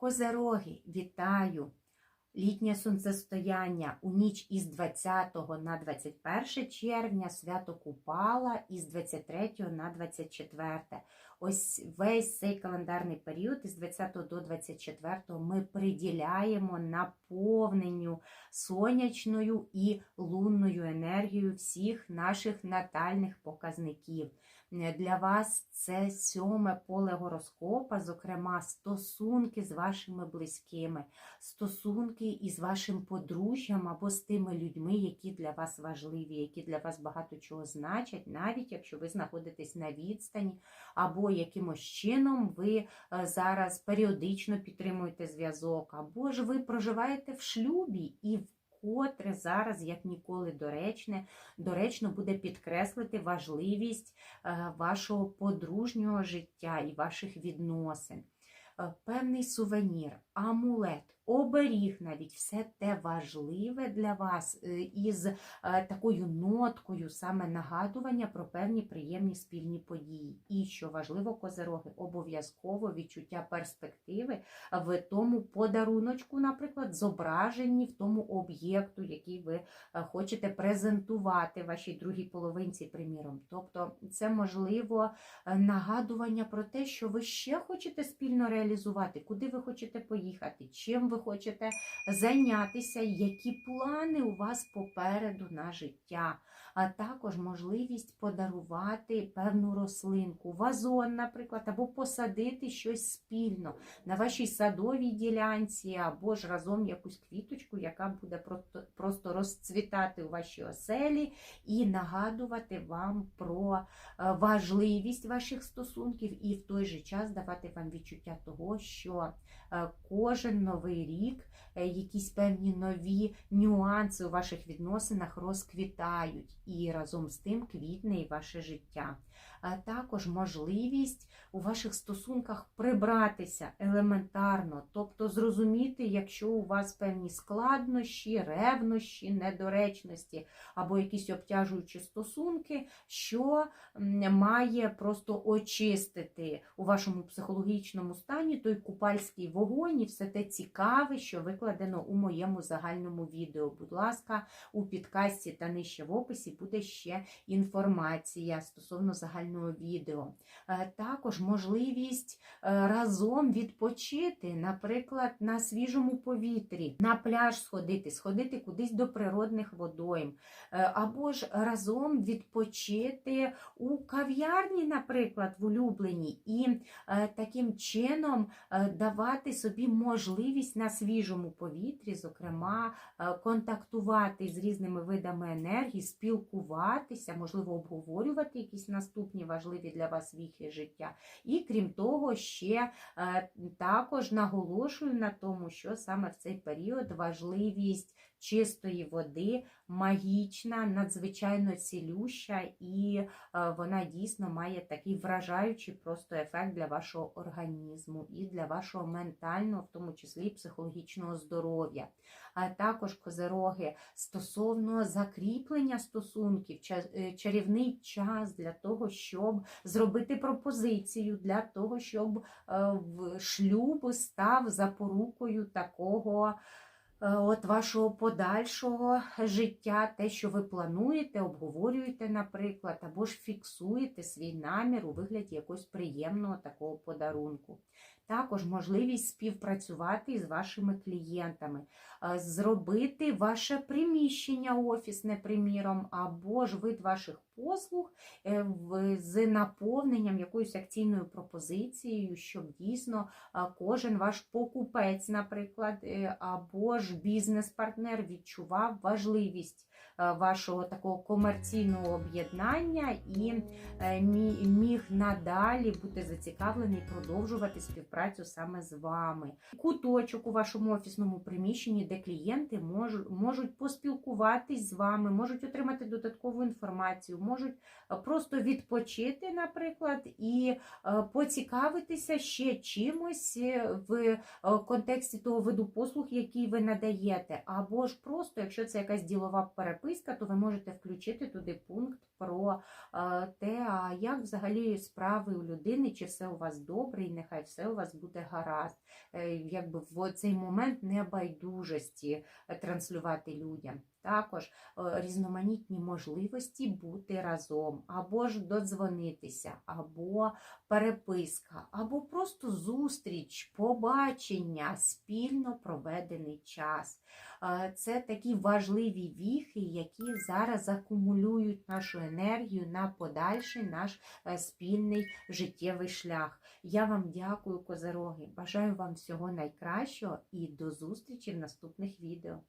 Козероги, вітаю! Літнє сонцестояння у ніч із 20 на 21 червня, свято Купала із 23 на 24. Ось весь цей календарний період із 20 до 24 ми приділяємо наповненню сонячною і лунною енергією всіх наших натальних показників. Для вас це сьоме поле гороскопа, зокрема, стосунки з вашими близькими, стосунки із вашим подружжям або з тими людьми, які для вас важливі, які для вас багато чого значать, навіть якщо ви знаходитесь на відстані, або якимось чином ви е, зараз періодично підтримуєте зв'язок, або ж ви проживаєте в шлюбі і вкотре зараз, як ніколи, доречне, доречно буде підкреслити важливість е, вашого подружнього життя і ваших відносин. Е, Певний сувенір, амулет, оберіг навіть все те важливе для вас е, із е, такою ноткою саме нагадування про певні приємні спільні події. І що важливо, козероги, обов'язково відчуття перспективи в тому подаруночку, наприклад, зображенні в тому об'єкту, який ви е, хочете презентувати вашій другій половинці, приміром. Тобто, це можливо нагадування про те, що ви ще хочете спільно реалізувати, куди ви хочете поїхати, чим ви хочете зайнятися, які плани у вас попереду на життя, а також можливість подарувати певну рослинку, вазон, наприклад, або посадити щось спільно на вашій садовій ділянці, або ж разом якусь квіточку, яка буде просто- розцвітати у вашій оселі і нагадувати вам про е, важливість ваших стосунків, і в той же час давати вам відчуття того, що е, кожен новий рік е, якісь певні нові нюанси у ваших відносинах розквітають, і разом з тим квітне і ваше життя. А також можливість у ваших стосунках прибратися елементарно, тобто зрозуміти, якщо у вас певні складнощі, ревнощі, недоречності або якісь обтяжуючі стосунки, що має просто очистити у вашому психологічному стані той купальський вогонь і все те цікаве, що викладено у моєму загальному відео. Будь ласка, у підкасті та нижче в описі буде ще інформація стосовно загального відео. Е, Також можливість е, разом відпочити, наприклад, на свіжому повітрі, на пляж сходити, сходити кудись до природних водойм, Е, або ж разом відпочити у кав'ярні, наприклад, в улюбленій, і е, таким чином е, давати собі можливість на свіжому повітрі, зокрема, контактувати з різними видами енергії, спілкуватися, можливо, обговорювати якісь наступні важливі для вас віхи життя. І крім того, ще також наголошую на тому, що саме в цей період важливість чистої води магічна, надзвичайно цілюща, і е, вона дійсно має такий вражаючий просто ефект для вашого організму і для вашого ментального, в тому числі психологічного здоров'я. А також козероги стосовно закріплення стосунків, е, чарівний час для того, щоб зробити пропозицію, для того, щоб е, шлюб став запорукою такого. е, От вашого подальшого життя, те, що ви плануєте, обговорюєте, наприклад, або ж фіксуєте свій намір у вигляді якогось приємного такого подарунку. Також можливість співпрацювати із вашими клієнтами, е, зробити ваше приміщення офісне, приміром, або ж вид ваших послуг е, з наповненням якоюсь акційною пропозицією, щоб дійсно кожен ваш покупець, наприклад, е, або ж бізнес-партнер відчував важливість е, вашого такого комерційного об'єднання і е, мі- міг надалі бути зацікавлений продовжувати співпрацю саме з вами. Куточок у вашому офісному приміщенні, де клієнти можуть, поспілкуватись з вами, можуть отримати додаткову інформацію, можуть е, просто відпочити, наприклад, і е, поцікавитися ще чимось е, в е, контексті того виду послуг, який ви надаєте. Або ж просто, якщо це якась ділова переписка, то ви можете включити туди пункт про е, те, а як взагалі справи у людини, чи все у вас добре, і нехай все у вас буде гаразд. Е, Якби в цей момент небайдужості е, транслювати людям. Також різноманітні можливості бути разом, або ж додзвонитися, або переписка, або просто зустріч, побачення, спільно проведений час. Це такі важливі віхи, які зараз акумулюють нашу енергію на подальший наш е, спільний життєвий шлях. Я вам дякую, козороги. Бажаю вам всього найкращого і до зустрічі в наступних відео.